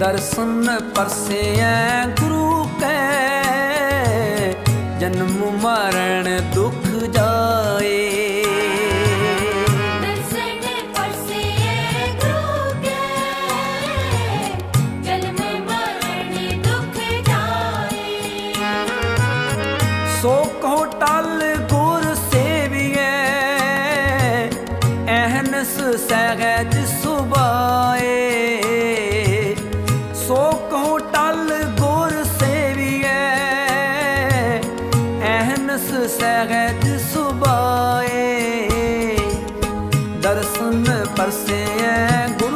ਦਰਸ਼ਨ ਪਰਸੇ ਗੁਰੂ ਕੇ। ਜਨਮ ਮਰਨ ਦੁਖ ਜਾਏ। ਸੋ ਕਹੋ ਟਲ ਗੁਰ ਸੇਵੀਐ। ਐਹਨਸ ਸਹਿਜ ਸੁਬਾਏ ਟਲ ਗੋਰ ਸੇਵੀਐ ਅਹਨਸ ਸਹਿਜ ਸੁਬਾਏ ਦਰਸ਼ਨ ਪਰਸੇ ਗੁਰ